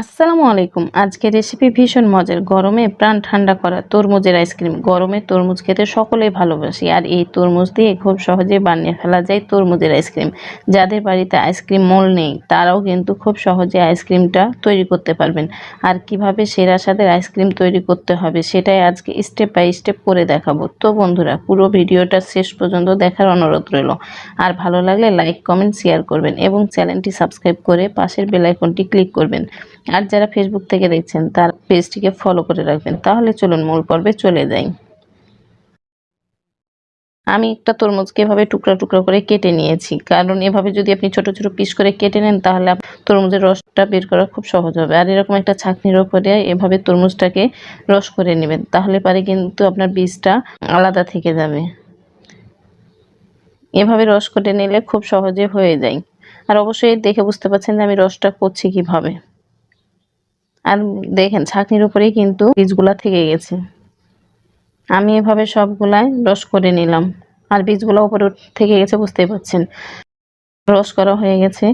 আসসালামু আলাইকুম। আজকে রেসিপি ভীষণ মজার। গরমে প্রাণ ঠান্ডা করা তরমুজের আইসক্রিম গরমে তরমুজ খেতে সকলেই ভালোবাসি। আর এই তরমুজ দিয়ে খুব সহজে বানিয়ে ফেলা যায় তরমুজের আইসক্রিম যাদের বাড়িতে আইসক্রিম মোল নেই, তারাও কিন্তু খুব সহজে আইসক্রিমটা তৈরি করতে পারবেন। আর কীভাবে সেরা স্বাদের আইসক্রিম তৈরি করতে হবে, সেটাই আজকে স্টেপ বাই স্টেপ করে দেখাবো। তো বন্ধুরা, পুরো ভিডিওটা শেষ পর্যন্ত দেখার অনুরোধ রইল। আর ভালো লাগলে লাইক কমেন্ট শেয়ার করবেন এবং চ্যানেলটি সাবস্ক্রাইব করে পাশের বেল আইকনটি ক্লিক করবেন। আর যারা ফেসবুক থেকে দেখছেন, তার পেজটিকে ফলো করে রাখবেন। তাহলে চলুন, মূল পর্বে চলে যাই। আমি একটা তরমুজকে এভাবে টুকরা টুকরা করে কেটে নিয়েছি। কারণ এভাবে যদি আপনি ছোট ছোট পিস করে কেটে নেন, তাহলে তরমুজের রসটা বের করা খুব সহজ হবে। আর এরকম একটা ছাঁকনির ওপরে এভাবে তরমুজটাকে রস করে নেবেন, তাহলে পারে কিন্তু আপনার বীজটা আলাদা থেকে যাবে। এভাবে রস করে নিলে খুব সহজে হয়ে যায়। আর অবশ্যই দেখে বুঝতে পারছেন যে আমি রসটা করছি কীভাবে। আর দেখেন, ছাঁকনির উপরেই কিন্তু বীজগুলা থেকে গেছে। আমি এভাবে সবগুলাই রস করে নিলাম। আর বীজগুলো উপরে থেকে গেছে, বুঝতেই পারছেন। রস করা হয়ে গেছে।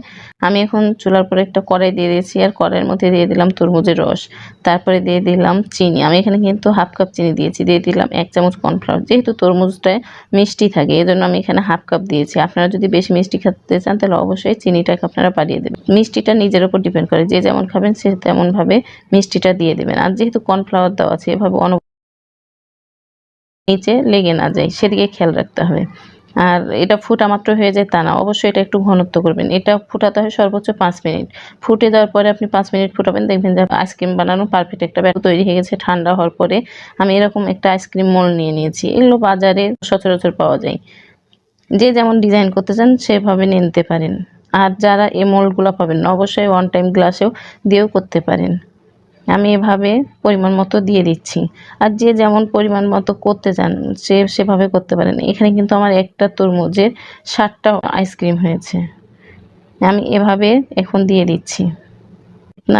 আমি এখন চুলার পরে একটা কড়াই দিয়ে দিয়েছি আর কড়াইয়ের মধ্যে দিয়ে দিলাম তরমুজের রস। তারপরে দিয়ে দিলাম চিনি। আমি এখানে কিন্তু হাফ কাপ চিনি দিয়েছি। দিয়ে দিলাম এক চামচ কর্নফ্লাওয়ার। যেহেতু তরমুজটায় মিষ্টি থাকে এই জন্য আমি এখানে হাফ কাপ দিয়েছি। আপনারা যদি বেশি মিষ্টি খেতে চান, তাহলে অবশ্যই চিনিটাকে আপনারা বাড়িয়ে দেবেন। মিষ্টিটা নিজের উপর ডিপেন্ড করে। যে যেমন খাবেন, সে তেমনভাবে মিষ্টিটা দিয়ে দেবেন। আর যেহেতু কর্নফ্লাওয়ার দেওয়া আছে, এভাবে অন নিচে লেগে না যায়, সেদিকে খেয়াল রাখতে হবে। আর এটা ফুটা মাত্র হয়ে যায় তা না। অবশ্যই এটা একটু ঘনত্ব করবেন। এটা ফুটাতে হয় সর্বোচ্চ পাঁচ মিনিট। ফুটে দেওয়ার পরে আপনি পাঁচ মিনিট ফুটাবেন। দেখবেন যে আইসক্রিম বানানো পারফেক্ট একটা ব্যাগ তৈরি হয়ে গেছে ঠান্ডা হওয়ার পরে। আমি এরকম একটা আইসক্রিম মোল নিয়ে নিয়েছি। এগুলো বাজারে সচরাচর পাওয়া যায়। যে যেমন ডিজাইন করতে চান সেভাবে নিয়ে নিতে পারেন। আর যারা এই মোল্ডগুলো পাবেন অবশ্যই ওয়ান টাইম গ্লাসেও দিয়েও করতে পারেন। আমি এভাবে পরিমাণ মতো দিয়ে দিচ্ছি। আর যে যেমন পরিমাণ মতো করতে চান, সে সেভাবে করতে পারেন। এখানে কিন্তু আমার একটা তরমুজের ষাটটা আইসক্রিম হয়েছে। আমি এভাবে এখন দিয়ে দিচ্ছি।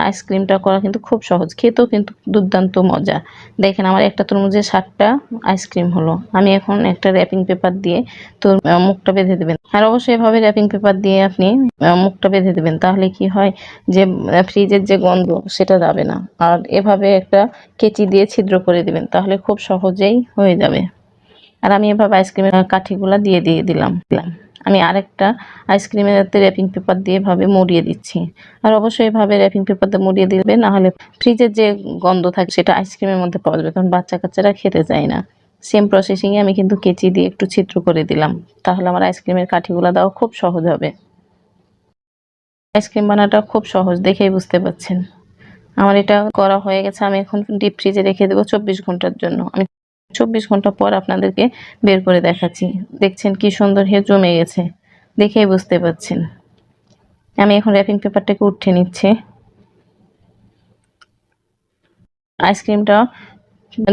আইসক্রিমটা করা কিন্তু খুব সহজ। খেতেও কিন্তু দুর্দান্ত মজা। দেখেন আমার একটা তরমুজের সাতটা আইসক্রিম হলো। আমি এখন একটা র্যাপিং পেপার দিয়ে তোর মুখটা বেঁধে দেবেন। আর অবশ্যই এভাবে র্যাপিং পেপার দিয়ে আপনি মুখটা বেঁধে দেবেন। তাহলে কি হয় যে ফ্রিজের যে গন্ধ, সেটা যাবে না। আর এভাবে একটা কেচি দিয়ে ছিদ্র করে দিবেন, তাহলে খুব সহজেই হয়ে যাবে। আর আমি এভাবে আইসক্রিমের কাঠিগুলা দিয়ে দিয়ে দিলাম দিলাম। আমি আরেকটা আইসক্রিমের হাতে র্যাপিং পেপার দিয়ে এভাবে মুড়িয়ে দিচ্ছি। আর অবশ্যই এভাবে র্যাপিং পেপার দিয়ে মুড়িয়ে দিবে, না হলে ফ্রিজের যে গন্ধ থাকে সেটা আইসক্রিমের মধ্যে পাওয়া যাবে, কারণ বাচ্চা কাচ্চারা খেতে চায় না। সেম প্রসেসিংয়ে আমি কিন্তু কেচি দিয়ে একটু ছিদ্র করে দিলাম। তাহলে আমার আইসক্রিমের কাঠিগুলো দেওয়া খুব সহজ হবে। আইসক্রিম বানাটা খুব সহজ, দেখেই বুঝতে পারছেন। আমার এটা করা হয়ে গেছে, আমি এখন ডিপ ফ্রিজে রেখে দেবো চব্বিশ ঘণ্টার জন্য। আমি চব্বিশ ঘণ্টা পর আপনাদেরকে বের করে দেখাচ্ছি। দেখছেন কি সুন্দর হে জমে গেছে। দেখেই বুঝতে পারছেন। আমি এখন র্যাপিং পেপারটাকে উঠে নিচ্ছে। আইসক্রিমটা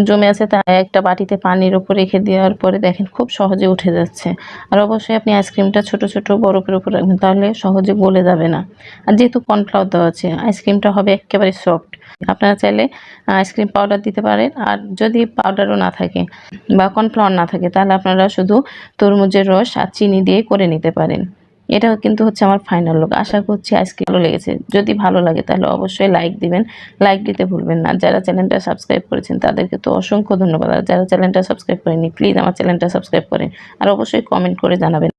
জমে আছে, তা একটা বাটিতে পানির উপর রেখে দেওয়ার পরে দেখেন খুব সহজে উঠে যাচ্ছে। আর অবশ্যই আপনি আইসক্রিমটা ছোট ছোট, বরফের উপর রাখবেন, তাহলে সহজে গলে যাবে না। আর যেহেতু কর্নফ্লাওয়ার দেওয়া আছে, আইসক্রিমটা হবে একেবারে সফট। আপনারা চাইলে আইসক্রিম পাউডার দিতে পারেন, আর যদি পাউডারও না থাকে বা কর্নফ্লাওয়ার না থাকে, তাহলে আপনারা শুধু তরমুজের রস আর চিনি দিয়ে করে নিতে পারেন। এটা কিন্তু হচ্ছে আমার ফাইনাল লুক আশা করছি আজকে ভালো লেগেছে। যদি ভালো লাগে তাহলে অবশ্যই লাইক দিবেন। লাইক দিতে ভুলবেন না। যারা চ্যানেলটা সাবস্ক্রাইব করেছেন তাদেরকে তো অসংখ্য ধন্যবাদ। আর যারা চ্যানেলটা সাবস্ক্রাইব করেনি প্লিজ আমার চ্যানেলটা সাবস্ক্রাইব করেন। আর অবশ্যই কমেন্ট করে জানাবেন।